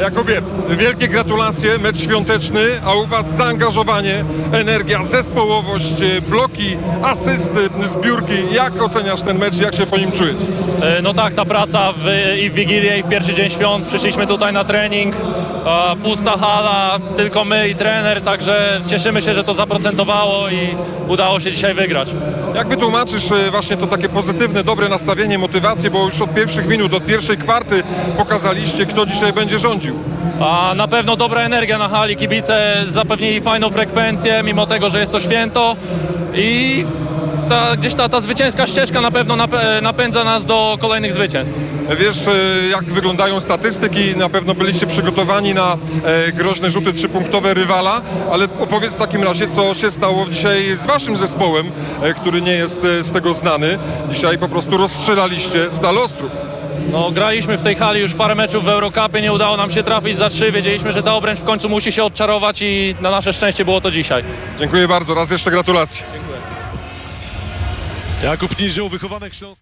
Jakubie, wielkie gratulacje, mecz świąteczny, a u Was zaangażowanie, energia, zespołowość, e, bloki, asysty, zbiórki. Jak oceniasz ten mecz, jak się po nim czujesz? E, No tak, ta praca w, i w Wigilię i w pierwszy dzień świąt. Przyszliśmy tutaj na trening, pusta hala, tylko my i trener, także cieszymy się, że to zaprocentowało i udało się dzisiaj wygrać. Jak wytłumaczysz e, właśnie to takie pozytywne, dobre nastawienie, motywację, bo już od pierwszych minut, od pierwszej kwarty pokazaliście, kto dzisiaj będzie rządził. A na pewno dobra energia na hali, kibice zapewnili fajną frekwencję, mimo tego, że jest to święto i ta, gdzieś ta, ta zwycięska ścieżka na pewno napędza nas do kolejnych zwycięstw. Wiesz, e, jak wyglądają statystyki, na pewno byliście przygotowani na e, groźne rzuty trzypunktowe rywala, ale opowiedz w takim razie, co się stało dzisiaj z waszym zespołem, e, który nie jest z tego znany. Dzisiaj po prostu rozstrzelaliście Stal Ostrów. No, graliśmy w tej hali już parę meczów w Eurocupie, nie udało nam się trafić za trzy. Wiedzieliśmy, że ta obręcz w końcu musi się odczarować i na nasze szczęście było to dzisiaj. Dziękuję bardzo, raz jeszcze gratulacje. Jakub Niżioł, wychowanek Śląsk.